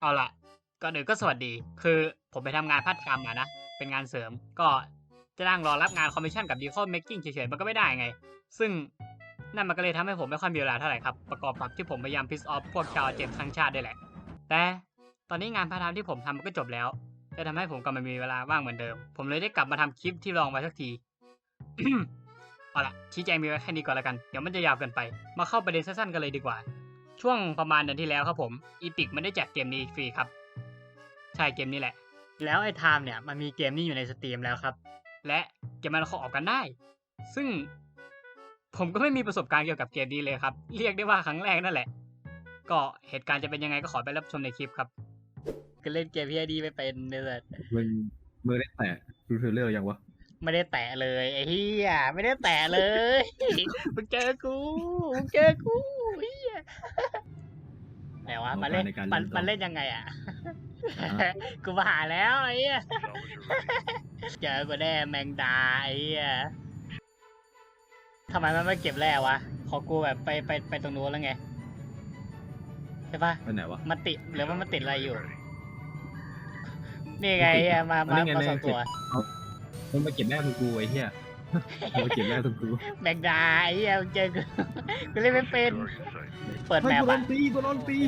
เอาล่ะก่อนอื่นก็สวัสดี คือผมไปทำงานพาร์ทไทม์มานะ เป็นงานเสริม ก็จะนั่งรอรับงานคอมมิชชั่นกับดีคอ m เม k กิ้งเฉยๆ มันก็ไม่ได้ไง ซึ่งนั่นมันก็เลยทำให้ผมไม่ค่อยมีเวลาเท่าไหร่ครับ ประกอบกับที่ผมพยายามพิสออฟพวกชาวเจมส์ทั้งชาติด้วยแหละ แต่ตอนนี้งานพาร์ทไทม์ที่ผมทำมันก็จบแล้วจะทำให้ผมกลับมามีเวลาว่างเหมือนเดิม ผมเลยได้กลับมาทำคลิปที่ลองไว้สักทีเอาล่ะชี้แจงมีไว้แค่นี้ก่อนล้วกัน เดี๋ยวมันจะยาวเกินไป มาเข้าประเด็นสั้นๆกันเลยดีกว่า ช่วงประมาณเดือนที่แล้วครับผมอีพิกมันได้แจกเกมนี้ฟรีครับ ใช่เกมนี้แหละ แล้วไอ้ไทม์เนี่ยมันมีเกมนี้อยู่ในสตรีมแล้วครับ และเกมมันเขาออกกันได้ ซึ่งผมก็ไม่มีประสบการณ์เกี่ยวกับเกมนี้เลยครับ เรียกได้ว่าครั้งแรกนั่นแหละ ก็เหตุการณ์จะเป็นยังไงก็ขอไปรับชมในคลิปครับก็เล่นเกมพี่ไอดีไม่เป็นเนื้อมึงมึงได้แตะดูเทรลเลอร์ยังวะไม่ได้แตะเลยไอ้เฮียไม่ได้แตะเลยมึงเจอกูมึงเจอกูเฮีย แต่ว่ามันเล่นมันมันเล่นยังไงอะ กูมาหาแล้วไอ้เหี้ยเจอกูแน่แมงดาไอ้เหี้ยทำไมมันไม่เก็บแร่วะพอกูแบบไปไปไปตรงนู้นแล้วไงใช่ปะไปไหนวะ มันติดหรือว่ามันติดอะไรอยู่ นี่ไงไอ้เหี้ยมา มานี่ไงมานี่สองตัวมันมาเก็บแม่ทุกกูไอ้เหี้ย มันมาเก็บแม่ทุกกูแมงดาไอ้เหี้ยมึงเจอกูกูเล่นไม่เป็น เปิดแมปกูโดอะนตีกูโดนตี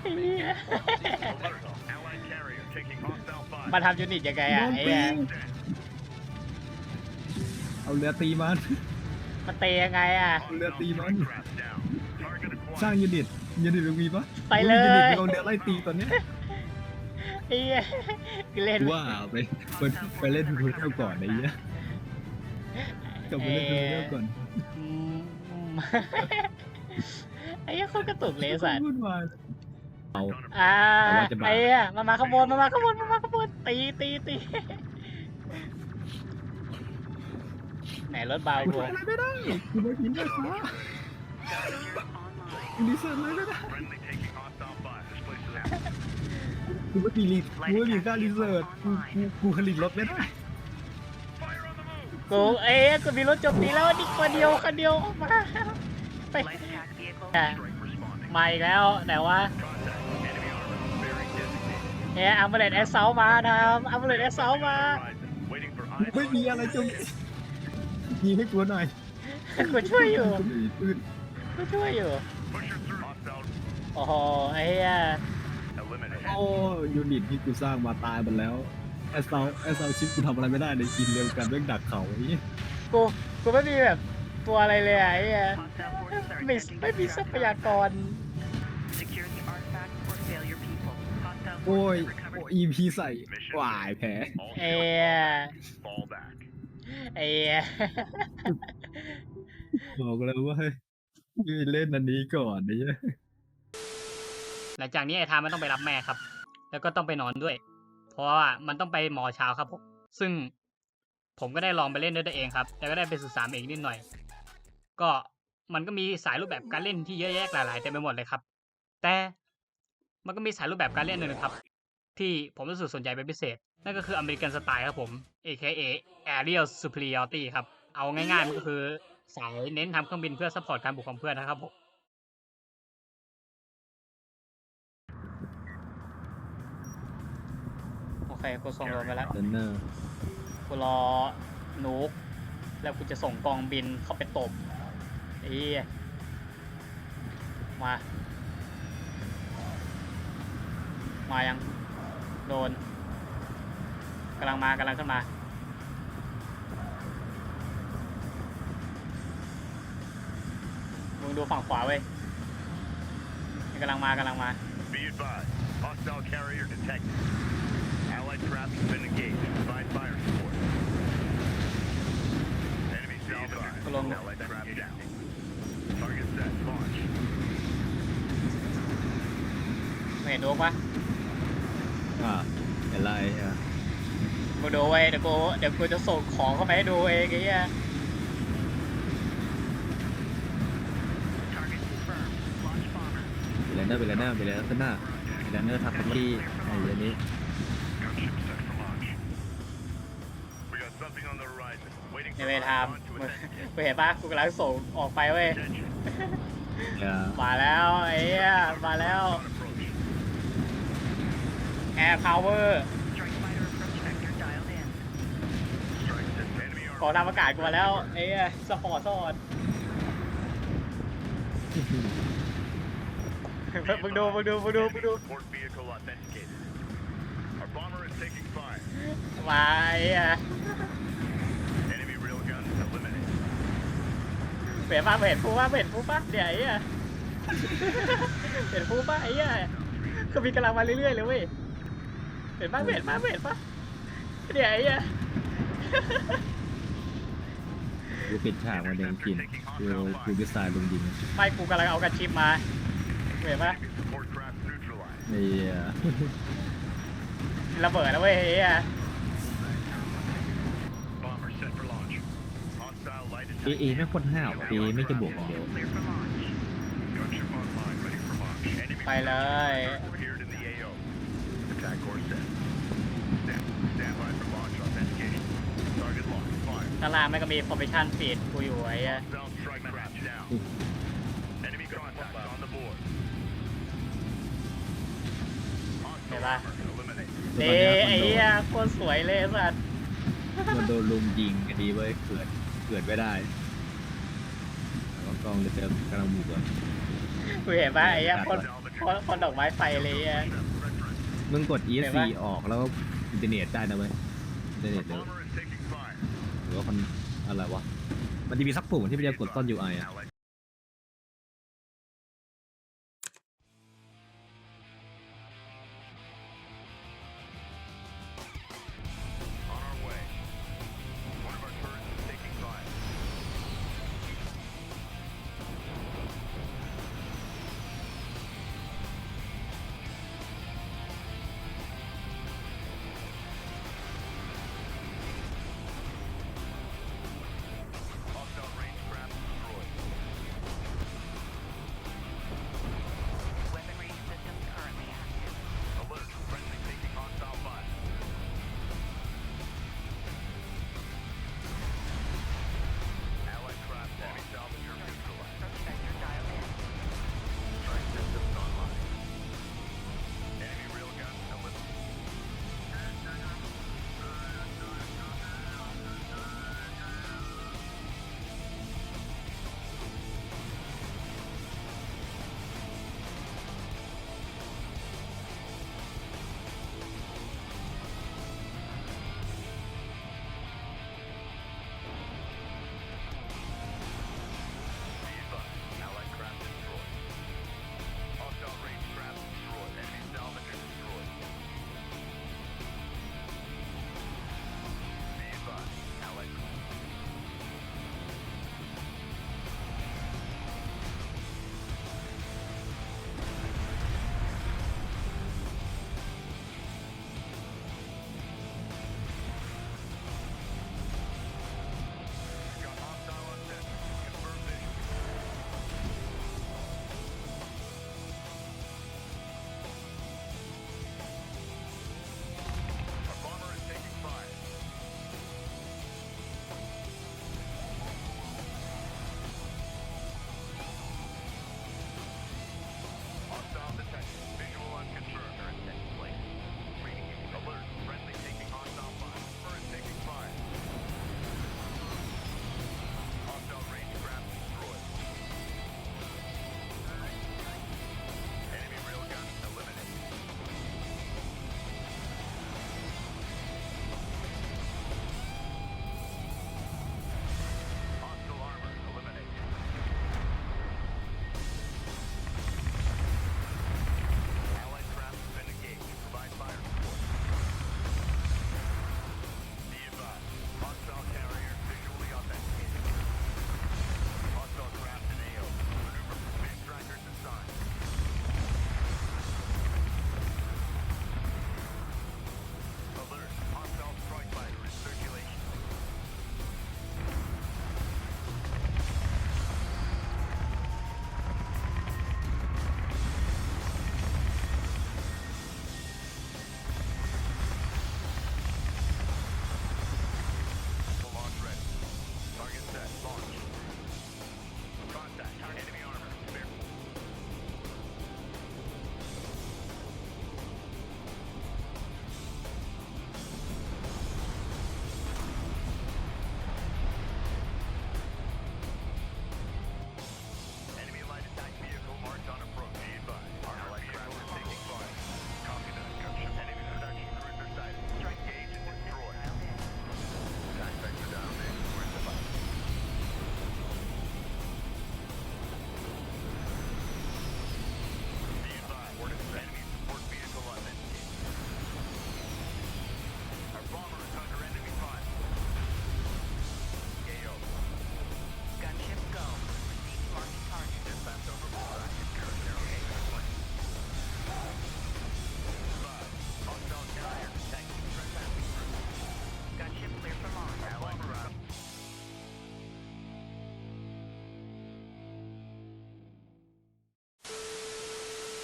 ไอ้เหี้ยมันทำยูนิตยังไงโดอะนไอ้ตีเหี้ยเอาเรือตีมันมันเตะยังไงอะ เอาเรือตีมันสร้างยูนิตยูนิตมีปะไปเลยยูนิตเราเรือไล่ตีตอนเนี้ย ไอ้เหี้ยกูเล่นกูว่าไปไปไปเล่นทูเทลก่อนไอ้เหี้ยกลับไปเล่นทูเทลก่อนอืมอืมไอ้เหี้ยโคนกระตุกเลยไอ้สัตว์พูดมาเอา อ่าแต่ว่าจะมา ไอ้เหี้ยมันมาขบวนมันมาขบวนมันมาขบวนตีตีตีไหนรถเบากูกูทำอะไรไม่ได้กูไม่กินได้ฟ้ากู กูไม่มีรีกูไม่มีค่ารีเสิร์ชกูกูกูผลิตรถไม่ได้กูเอ้ยกูมีรถโจมตีแล้วนี่คนเดียวคนเดียวออกมาไปอะมาอีกแล้วไหนวะเอ้ยอัมเบเลตแอสเซลมาทำอัมเบเลตแอสเซลมาไม่มีอะไรจงยิงให้กูหน่อยกูช่วยอยู่กูมีปืนกูช่วยอยู่โอ้โหไอ้เหี้ย โอ้ยูนิตที่กูสร้างมาตายหมดแล้วแอสเซลแอสเซลชิปกูทำอะไรไม่ได้เลยกินเร็วกันเรื่องดักเขาไอ้เหี้ยกูกูไม่มีแบบตัวอะไรเลยอะไอ้เหี้ยไม่ไม่มีทรัพยากรโอ้ยโอ้อีพีใส่หวายแผลเอ้ยไอ้เหี้ยบอกเลยว่าเฮ้ยเล่นอันนี้ก่อนไอ้เหี้ย หลังจากนี้ไอ้ทามันต้องไปรับแม่ครับ แล้วก็ต้องไปนอนด้วย เพราะว่ามันต้องไปหมอเช้าครับผมซึ่งผมก็ได้ลองไปเล่นด้วยตัวเองครับ แต่ก็ได้ไปศึกษาเองนิดหน่อย ก็มันก็มีสายรูปแบบการเล่นที่เยอะแยะหลายๆเต็มไปหมดเลยครับ แต่มันก็มีสายรูปแบบการเล่นหนึ่งครับ ที่ผมรู้สึกสนใจเป็นพิเศษ นั่นก็คืออเมริกันสไตล์ครับผม AKA Aerial Superiority ครับ เอาง่ายๆมันก็คือสายเน้นทำเครื่องบินเพื่อซัพพอร์ตการบุกของเพื่อนนะครับผม เคกูส่งโดรนไปแล้วเดนเนอร์กูรอนุกแล้วกูจะส่งกองบินเข้าไปตบไอ้เหี้ยมา มายังโดนกำลังมากำลังขึ้นมา มึงดูฝั่งขวาเว้ยกำลังมากำลังมา Be advised, hostile carrier detected. Allied traps have been engaged. Provide fire support. Enemy advised. Along- Allied trap down. Target set. Launch. ไม่เห็นดูปะอ่าเห็นไรอะกูดูไว้เดี๋ยวกูเดี๋ยวกูจะส่งของเข้าไปให้ดูเองไอ้เหี้ยเบลเนอร์เบลเนอร์เบลเนอร์ขึ้นหน้าเบลเนอร์ทำที่ไอ้เรื่องนี้ ใน for เว our ทาม launch to มึง attend. กูเห็นปะกูกำลังส่งออกไปเว้ย Attention. อย่ามาแล้วไอ้เหี้ยมาแล้ว On approach. Air Power Strike fighter approach vector dialed in. Strike system. Enemy ขอทำอากาศกูมาแล้วไอ้เหี้ยสปอร์ตซอดมึงดูมึงดูมึงดูมึงดู Support vehicle authenticated. Our bomber is taking fire. มาไอ้เหี้ย Enemy rail guns eliminated. เปลี่ยนมาเปลี่ยนฟูป่ะเปลี่ยนฟูป่ะเดี๋ยวไอ้เหี้ยเปลี่ยนฟูป่ะไอ้เหี้ยคือมีกำลังมาเรื่อยๆเลยเว้ยเปลี่ยนป่ะเปลี่ยนป่ะเปลี่ยนป่ะเดี๋ยวไอ้เหี้ยกูปิดฉากมาแดงกินกูกูดีไซน์ลงยิงไม่กูกำลังเอากระชิปมาเห็นปะ Enemy support craft neutralized. ไอ้เหี้ยระเบิดแล้วเว้ยไอ้เหี้ เอ attack. เอไม่งโคตรห้าวเอไม่จะบวกอย่างเดียว Clear for launch. Gunship online, ready for launch. Enemy ไปเลย appeared in the AO. Attack course set. Stand, stand by for launch authentication. Target locked. Fire. ข้างล่างไม่งก็มี formation feed กูอยู่ไอ้เหี้ย Hostile strike craft down. Enemy contact on the board. Hostile Diba? armor eliminated. เด้ไอ้เหี้ยโคตรสวยเลยสัตว์มันโดนลุมยิงกันดีเว้ยเกิดเกิดไม่ได้แล้วก็กองเลยเจอกำลังบุกอะกูเห็นปะไอ้เหี้ยคนคนคนดอกไม้ไฟเลยไอ้เหี้ยมึงกดเห็น ESC ปะออกแล้วก็อินเทอร์เน็ตได้นะเว้ยอินเทอร์เน็ Our ตเลย bomber is taking fire. หรือว่ามันอะไรวะมันจะมีสักปุ่มที่มันจะกดซ่อน UI อะ Allied